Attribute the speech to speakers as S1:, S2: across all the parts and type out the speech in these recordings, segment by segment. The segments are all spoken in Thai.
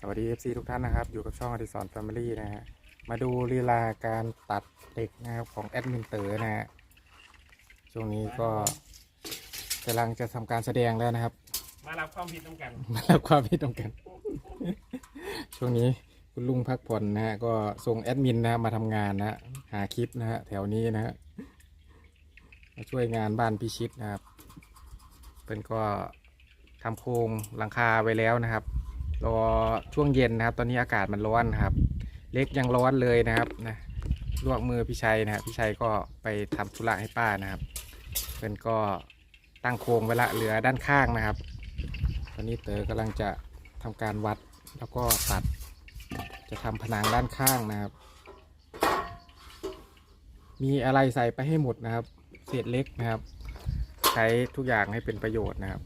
S1: สวัสดี FC ทุกท่านนะครับ อยู่กับช่องอดิสรแฟมิลี่นะฮะ มาดูลีลาการตัดเหล็กนะครับของแอดมินเต๋อนะฮะ ช่วงนี้ก็กำลังจะทำการแสดงแล้วนะครับ
S2: มารับความผิดต้องกัน
S1: มารับความผิดตรงกัน ช่วงนี้คุณลุงพักผ่อนนะฮะ ก็ส่งแอดมินนะฮะมาทำงานนะฮะหาคลิปนะฮะแถวนี้นะฮะมาช่วยงานบ้านพิชิตนะครับเป็นก็ทำโครงหลังคาไว้แล้วนะครับ รอช่วงเย็นนะครับ ตอนนี้อากาศมันร้อนครับ เล็กยังร้อนเลยนะครับนะลวกมือพี่ชัยนะครับพี่ชัยก็ไปทำธุระให้ป้านะครับเป็นก็ตั้งโครงไว้ละเหลือด้านข้างนะครับ ตอนนี้เต๋อกำลังจะทำการวัดแล้วก็ตัด จะทำผนังด้านข้างนะครับ มีอะไรใส่ไปให้หมดนะครับ เศษเล็กนะครับ ใช้ทุกอย่างให้เป็นประโยชน์นะครับ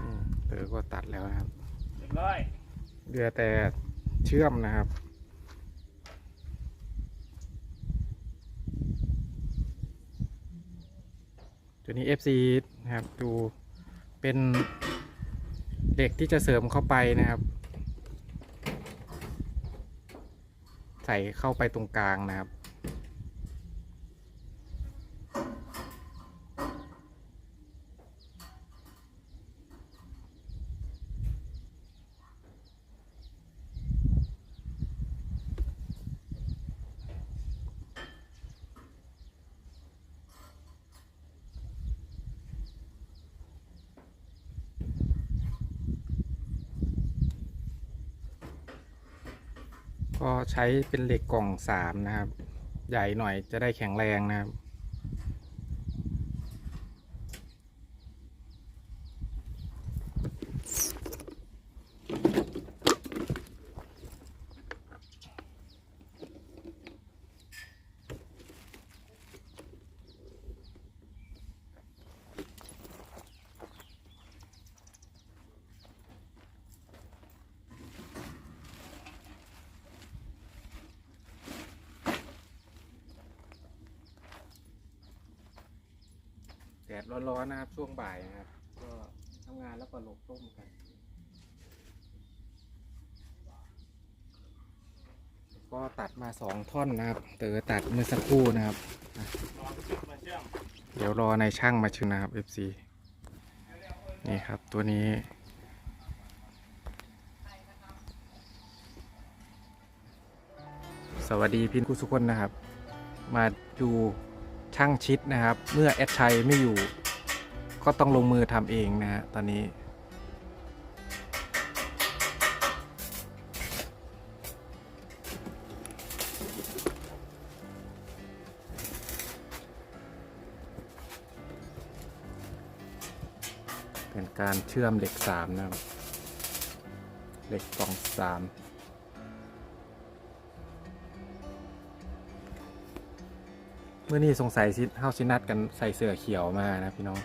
S1: อืมเต๋อก็ตัดแล้วนะครับ
S2: เรียบร้อย
S1: เห ลือแต่เชื่อมนะครับ ตัวนี้ FC นะครับ ดูเป็นเหล็กที่จะเสริมเข้าไปนะครับ ใส่เข้าไปตรงกลางนะครับ ก็ใช้เป็นเหล็กกล่องสามนะครับ ใหญ่หน่อยจะได้แข็งแรงนะครับ แดดร้อนๆนะครับ ช่วงบ่ายนะครับ ก็ทำงานแล้วก็หลบร่มกัน ก็ตัดมาสองท่อนนะครับ เต๋อตัดเมื่อสักครู่นะครับ
S2: รอไปจุดมาเชื่อม
S1: เดี๋ยวรอในช่างมาชื่อนะครับ FC นี่ครับตัวนี้ สวัสดีพี่ผู้สุกคนนะครับ มาดู ช่างชิดนะครับ เมื่อแอดชัยไม่อยู่ ก็ต้องลงมือทำเองนะฮะตอนนี้ เป็นการเชื่อมเหล็ก 3 นะครับ เหล็กกอง3 เมื่อนี้สงสัยสิเฮาสินัดกันใส่เสื้อเขียวมานะพี่น้อง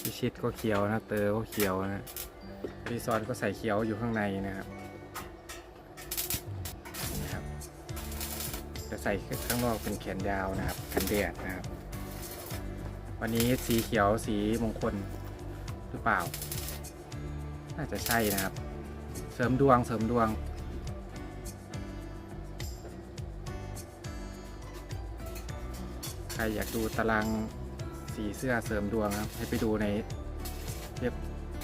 S1: พี่ชิดก็เขียวนะเตอก็เขียวนะรีซอนก็ใส่เขียวอยู่ข้างในนะครับนี่ครับ จะใส่ข้างนอกเป็นแขนยาวนะครับกันแดดนะครับ วันนี้สีเขียวสีมงคลหรือเปล่า น่าจะใช่นะครับ เสริมดวงเสริมดวง ใครอยากดูตารางสีเสื้อเสริมดวงครับ ให้ไปดูในเว็บ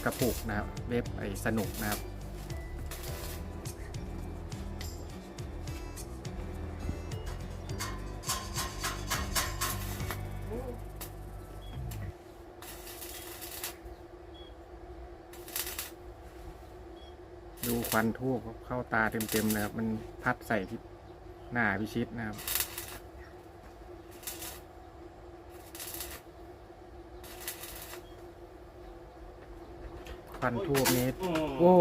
S1: กระปุกนะครับ เว็บไอสนุกนะครับดูควันทูบเข้าตาเต็มๆนะครับ มันพัดใส่ที่หน้าพิชิตนะครับ ควันทูบนี้
S2: อืม
S1: โอ้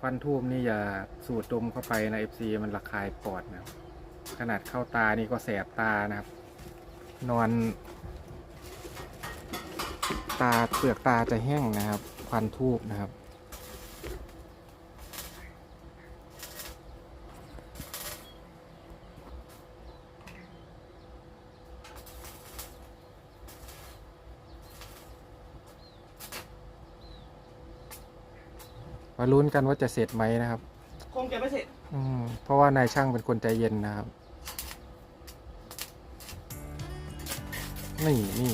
S1: ควันทูบนี่อย่าสูดดมเข้าไปนะ FC มันระคายปอดนะครับขนาดเข้าตานี่ก็แสบตานะครับ นอน ตาเปลือกตาจะแห้งนะครับ ควันทูบนะครับ มาลุ้นกันว่าจะเสร็จไหมนะครับ
S2: คงจะไม่เสร็จ
S1: อืมเพราะว่านายช่างเป็นคนใจเย็นนะครับ นี่นี่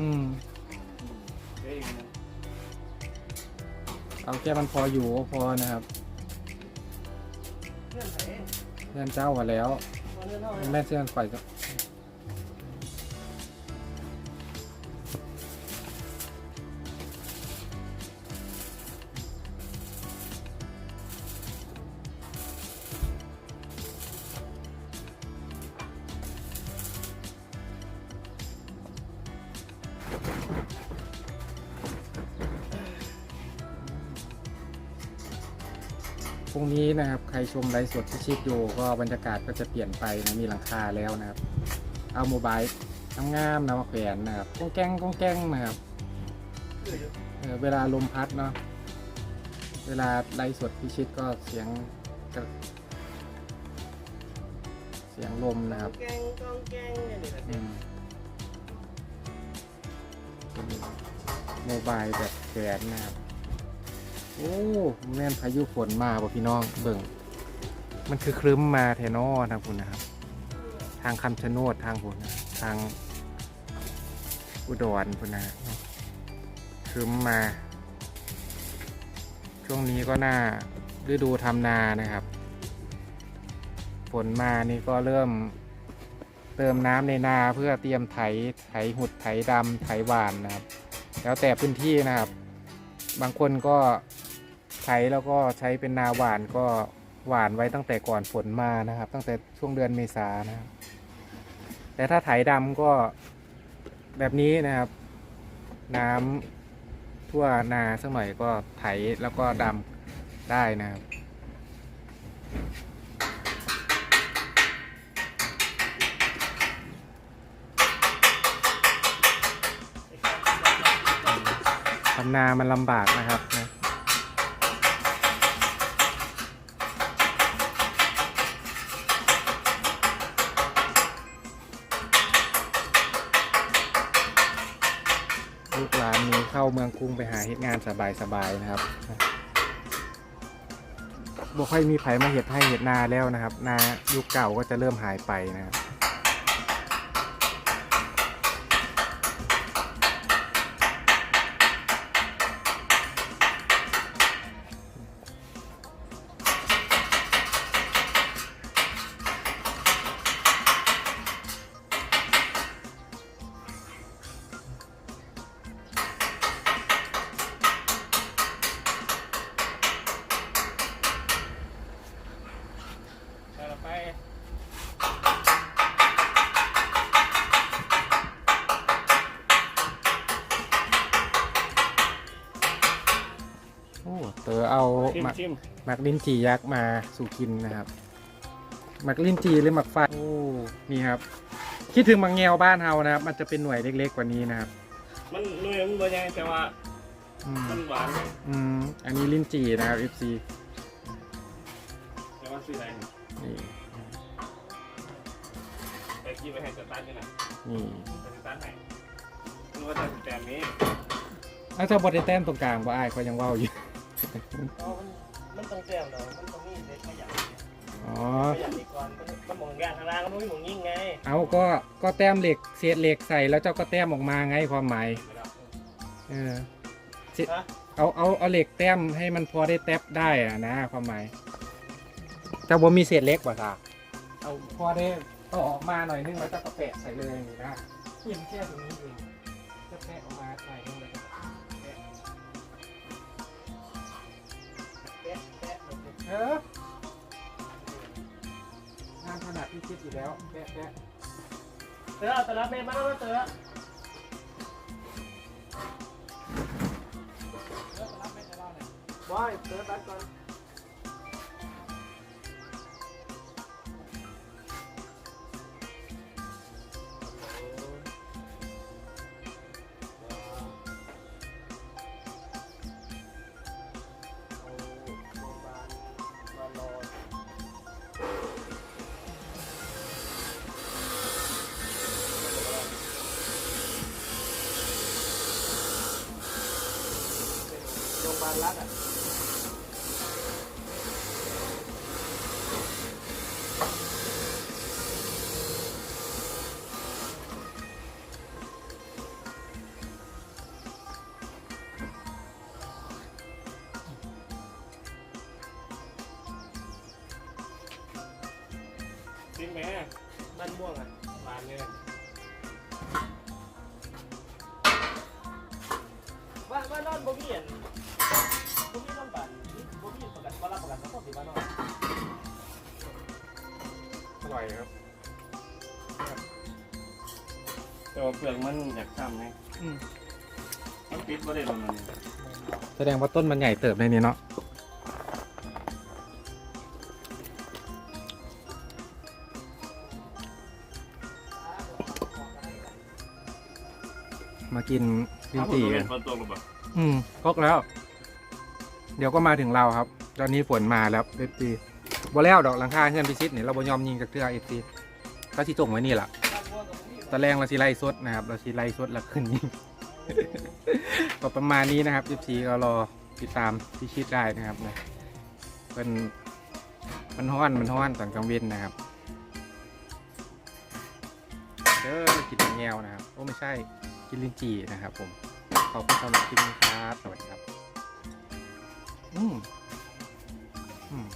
S1: อืม
S2: เฮ้ย
S1: เอาแค่มันพออยู่ก็พอนะครับ
S2: เพื่อนไหน
S1: เพื่อนเจ้ามาแล้ว
S2: เพื่อนเท่าไหร่
S1: แม่เชื่อนปล่อยก็ พรุ่งนี้นะครับใครชมไลฟ์สดที่ชิดอยู่ก็บรรยากาศก็จะเปลี่ยนไปนะมีหลังคาแล้วนะครับ เอาโมบายงามๆนะมาแขวนนะครับก้องแก้งก้องแก้งนะครับเออเวลาลมพัดเนาะเวลาไลฟ์สดพิชิตก็เสียงก็เสียงลมนะครับ
S2: แกงกองแกงเนี่ยนี่แหละ
S1: อืม เป็นโมบายแบบแขวนนะครับ โอ้แม่นพายุฝนมาบ่พี่น้องเบิ่ง มันคือครึ้มมาแทนอทางคุณนะครับ ทางคำชะโนดทางคุณนะทางอุดรคุณนะครึ้มมา ช่วงนี้ก็น่าฤดูทำนานะครับ ฝนมานี่ก็เริ่ม เติมน้ำในนาเพื่อเตรียมไถไถหุดไถดำไถหวานนะครับ แล้วแต่พื้นที่นะครับ บางคนก็ไถแล้วก็ใช้เป็นนาหวานก็หวานไว้ตั้งแต่ก่อนฝนมานะครับ ตั้งแต่ช่วงเดือนเมษานะครับ แต่ถ้าไถดำก็แบบนี้นะครับ น้ำทั่วนาสักหน่อยก็ไถแล้วก็ดำได้นะครับ ทำนามันลำบากนะครับนะลูกหลานมีเข้าเมืองกรุงไปหาเฮ็ดงานสบายๆนะครับบ่ค่อยมีไผมาเห็ดให้เห็ดนาแล้วนะครับ นายุคเก่าก็จะเริ่มหายไปนะครับ เอา
S2: ชิม
S1: หมัก
S2: ชิม
S1: หมักลิ้นจี่ยักษ์มาสู่กินนะครับ หมักลิ้นจี่หรือหมักไฟโอ้นี่ครับ คิดถึงหมักแงวบ้านเฮานะครับ มันจะเป็นหน่วยเล็ก ๆ กว่านี้นะครับ
S2: มันหนุ่ยมันบ่ใหญ่แต่ว่า
S1: อืม
S2: มันหวาน
S1: อืมอันนี้ลิ้นจี่นะครับ FC
S2: แต่ว่าซื้ออะไรนี่
S1: นี่
S2: ไปกินไปให้สตาร์ทนี่นะ
S1: นี่
S2: ไปสตาร์ทให้มันว่าจะแต่นี้
S1: เอาเจ้าบอดได้แต้มตรงกลางว่าอ้ายเขายังเว่าอยู่
S2: อ๋อมันมันต้องแต้มเนาะมันต้องมีเด็กขยัน
S1: อ๋อ
S2: ขยันอีกก่อนมันมันหมองยางข้างล่างก็ไม่หมองยิ่งไง
S1: เอาก็ก็แต้มเหล็กเศษเหล็กใส่แล้วเจ้าก็แต้มออกมาไงความหมายเออ
S2: ฮะ
S1: เอาเอาเอาเหล็กแต้มให้มันพอได้แท็บได้อะนะความหมายแต่ว่ามีเศษเหล็กป่ะตาเอาพอได้เอาออกมาหน่อยนึงแล้วเจ้าก็แปะใส่เลยอย่างนี้นะเพียงแค่ตรงนี้เอง
S2: เป็น
S1: เอองานถนัดที่คิดอยู่แล้วแปะแปะ
S2: เต๋อเอาตลับแม่มาแล้วเต๋อบอยเติร์ดบัตก่อนโรงพยาบาลรัฐอะจริงไหมบ้านม่วงอะร้านเนี่ยบ้านบ้านนอนบ่มีอัน บ่มีน้ำบันบ่มีประกันบ่รับประกันต้องสิบ้านนอน
S1: อร่อยครับ
S2: แต่ว่าเปลือกมันอยากทำไง
S1: อืม
S2: มันปิดบ่ได้ตรงนั้น
S1: แสดงว่าต้นมันใหญ่เติบในนี้เนาะมากินลิ้นจี่
S2: เป็
S1: กัน
S2: นฝนตกหรือเปล่า
S1: อืมก็แล้ว เดี๋ยวก็มาถึงเราครับ ตอนนี้ฝนมาแล้วเอฟซีบ่แล้วดอกหลังคาเฮือนพิชิตเนี่ยเราบ่ยอมยิงจากเทือเอฟซีก็ที่ตรงไว้นี่แหละตอนแรกเราสิไล่สดนะครับ เราสิไล่สดแล้วขึ้นยิงก็ประมาณนี้นะครับเอฟซีก็รอติดตามพิชิตได้นะครับนะเป็นมันห้อนมันห้อนตอนกลางเว้นนะครับเด้อกินแงวนะครับโอ้ไม่ใช่กินลิ้นจี่นะครับผมขอบคุณสำหรับคลิปนี้ครับ สวัสดีครับ อืมอืม